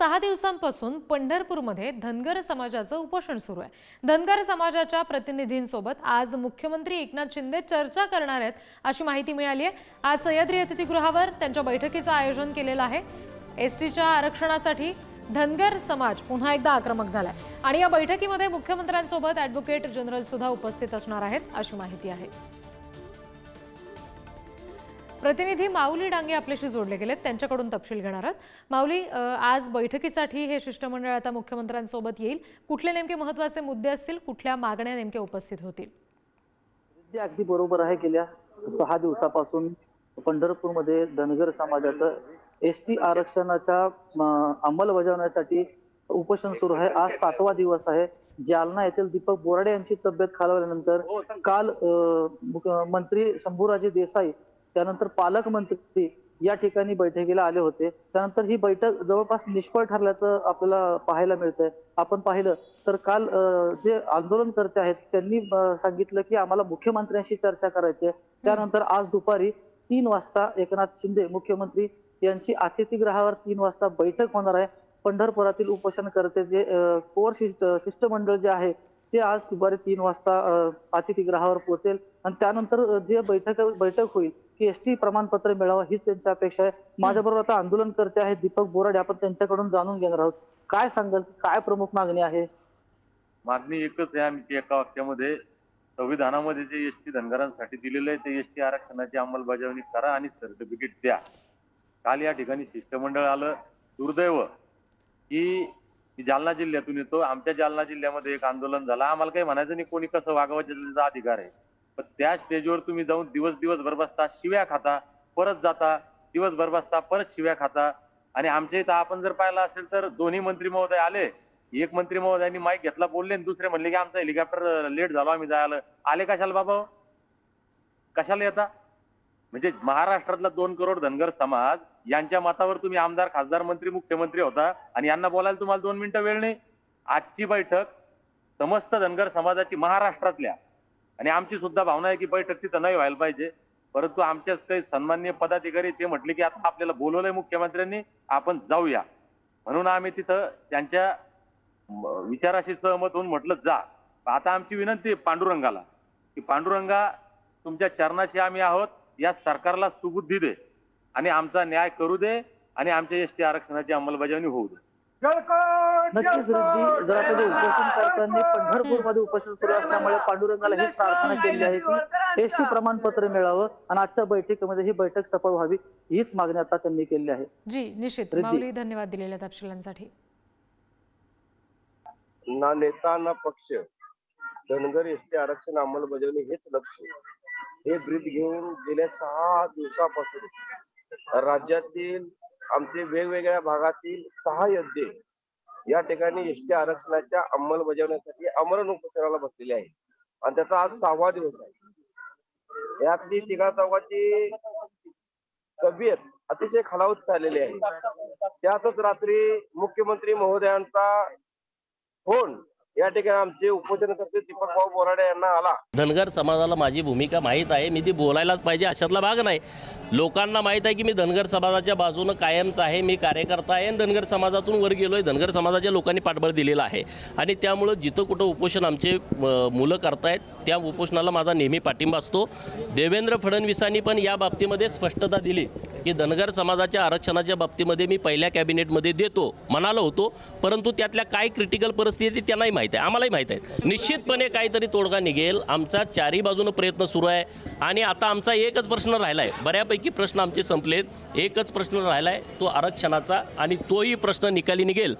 सहा दिवसांपासून पंढरपूरमध्ये धनगर समाजाचं उपोषण सुरू आहे. धनगर समाजाच्या प्रतिनिधींसोबत आज मुख्यमंत्री एकनाथ शिंदे चर्चा करणार आहेत अशी माहिती मिळाली आहे. आज सह्याद्री अतिथीगृहावर त्यांच्या बैठकीचं आयोजन केलेलं आहे. एस टीच्या आरक्षणासाठी धनगर समाज पुन्हा एकदा आक्रमक झालाय. आणि या बैठकीमध्ये मुख्यमंत्र्यांसोबत ॲडव्होकेट जनरल सुद्धा उपस्थित असणार आहेत अशी माहिती आहे. प्रतिनिधी माऊली डांगे आपल्याशी जोडले गेलेत. त्यांच्याकडून तपशील घेणार आहोत. माऊली आज बैठकीसाठी हे शिष्टमंडळ आता मुख्यमंत्र्यांसोबत येईल. कुठले नेमके महत्त्वाचे मुद्दे असतील? कुठल्या मागण्या नेमक्या उपस्थित होतील? अगदी बरोबर आहे गेल्या सहा दिवसापासून पंढरपूरमध्ये धनगर समाजाचं एस टी आरक्षणाच्या अंमलबजावण्यासाठी उपोषण सुरू आहे. आज सातवा दिवस आहे. जालना येथील दीपक बोराडे यांची तब्येत खालावल्यानंतर काल अ, मुख- मंत्री शंभूराजे देसाई त्यानंतर पालकमंत्री या ठिकाणी बैठकीला आले होते. त्यानंतर ही बैठक जवळपास निष्फळ ठरल्याचं आपल्याला पाहायला मिळतंय. आपण पाहिलं तर काल जे आंदोलनकर्ते आहेत त्यांनी सांगितलं की आम्हाला मुख्यमंत्र्यांशी चर्चा करायची आहे. त्यानंतर आज दुपारी तीन वाजता एकनाथ शिंदे मुख्यमंत्री यांची अतिथीगृहावर तीन वाजता बैठक होणार आहे. पंढरपुरातील उपोषणकर्ते जे कोर शिष्ट शिष्टमंडळ जे आहे ते आज दुपारी तीन वाजता अतिथीगृहावर पोहोचेल. आणि त्यानंतर जे बैठक बैठक होईल की एस टी प्रमाणपत्र मिळावं हीच त्यांची अपेक्षा आहे. माझ्याबरोबर आता आंदोलन करते आहेत दीपक बोराडे आपण त्यांच्याकडून जाणून घेणार आहोत. काय सांगाल काय प्रमुख मागणी आहे? मागणी एकच आहे आमची एका वाक्यामध्ये. संविधानामध्ये जे एस टी धनगरांसाठी दिलेलं आहे ते एस टी आरक्षणाची अंमलबजावणी करा आणि सर्टिफिकेट द्या. काल या ठिकाणी शिष्टमंडळ आलं. दुर्दैव की जालना जिल्ह्यातून येतो. आमच्या जालना जिल्ह्यामध्ये एक आंदोलन झालं. आम्हाला काही म्हणायचं नाही कोणी कसं वागावं त्याचा अधिकार आहे. पण त्या स्टेजवर तुम्ही जाऊन दिवस दिवसभर बसता शिव्या खाता परत जाता दिवसभर बसता परत शिव्या खाता. आणि आमच्या इथं आपण जर पाहिलं असेल तर दोन्ही मंत्री महोदय आले. एक मंत्री महोदयांनी माईक घेतला बोलले आणि दुसरे म्हणले की आमचा हेलिकॉप्टर लेट झालो आम्ही जायला. आले कशाला बाबा? कशाला येता? म्हणजे महाराष्ट्रातला दोन करोड धनगर समाज यांच्या मतावर तुम्ही आमदार खासदार मंत्री मुख्यमंत्री होता आणि यांना बोलायला तुम्हाला दोन मिनिटं वेळ नाही. आजची बैठक समस्त धनगर समाजाची महाराष्ट्रातल्या आणि आमची सुद्धा भावना आहे की बैठक तिथं नाही व्हायला पाहिजे. परंतु आमच्याच काही सन्मान्य पदाधिकारी ते म्हटले की आता आपल्याला बोलवलंय मुख्यमंत्र्यांनी आपण जाऊया. म्हणून आम्ही तिथं त्यांच्या विचाराशी सहमत होऊन म्हटलं जा. आता आमची विनंती आहे पांडुरंगाला की पांडुरंगा तुमच्या चरणाशी आम्ही आहोत या सरकारला सुबुद्धी दे आणि आमचा न्याय करू दे आणि आमच्या एस टी आरक्षणाची अंमलबजावणी होऊ दे. नक्कीच रिद्धी जर आता जे उपोषणकर्त्यांनी पंढरपूरमध्ये उपोषण सुरू असल्यामुळे पांडुरंगाला हीच प्रार्थना केली आहे की एस टी प्रमाणपत्र मिळावं आणि आजच्या बैठकीमध्ये ही बैठक सफळ व्हावी हीच मागणी आता त्यांनी केली आहे. जी निश्चित. धन्यवाद दिलेल्या तपशिलांसाठी. ना नेता ना पक्ष. धनगर एसटी आरक्षण अंमलबजावणी हेच लक्ष हे ब्रीद घेऊन गेल्या सहा दिवसापासून राज्यातील आमचे वेगवेगळ्या भागातील सहा योद्धे या ठिकाणी एसटी आरक्षणाच्या अंमलबजावण्यासाठी अमरण उपोषणाला बसलेले आहे आणि त्याचा आज सहावा दिवस आहे. यातली तिघा चौघाची तब्येत अतिशय खालावत चाललेली आहे. त्यातच रात्री मुख्यमंत्री महोदयांचा फोन या ठिकाणी आमचे उपोषणकर्ते दीपक भाऊ बोराडे यांना आला. धनगर समाजाला माझी भूमिका माहीत आहे. मी ती बोलायलाच पाहिजे अशातला भाग नाही. लोकांना माहीत आहे की मी धनगर समाजाच्या बाजूनं कायमच आहे मी कार्यकर्ता आहे आणि धनगर समाजातून वर गेलो आहे धनगर समाजाच्या लोकांनी पाठबळ दिलेलं आहे. आणि त्यामुळं जिथं कुठं उपोषण आमचे मुलं करतायत त्या उपोषणाला माझा नेहमी पाठिंबा असतो. देवेंद्र फडणवीसांनी पण या बाबतीमध्ये स्पष्टता दिली. की धनगर समाजाच्या आरक्षणाच्या बाबतीमध्ये मी पहिल्या कॅबिनेटमध्ये देतो म्हणालो होतो परंतु त्यातल्या काय क्रिटिकल परिस्थिती त्यांनाही माहीत आहे आम्हालाही माहीत आहे. निश्चितपणे काहीतरी तोडगा निघेल आमचा चारही बाजूनं प्रयत्न सुरू आहे आणि आता आमचा एकच प्रश्न राहिला आहे बऱ्यापैकी प्रश्न आमचे संपलेत एकच प्रश्न राहिला आहे तो आरक्षणाचा आणि तोही प्रश्न निकाली निघेल.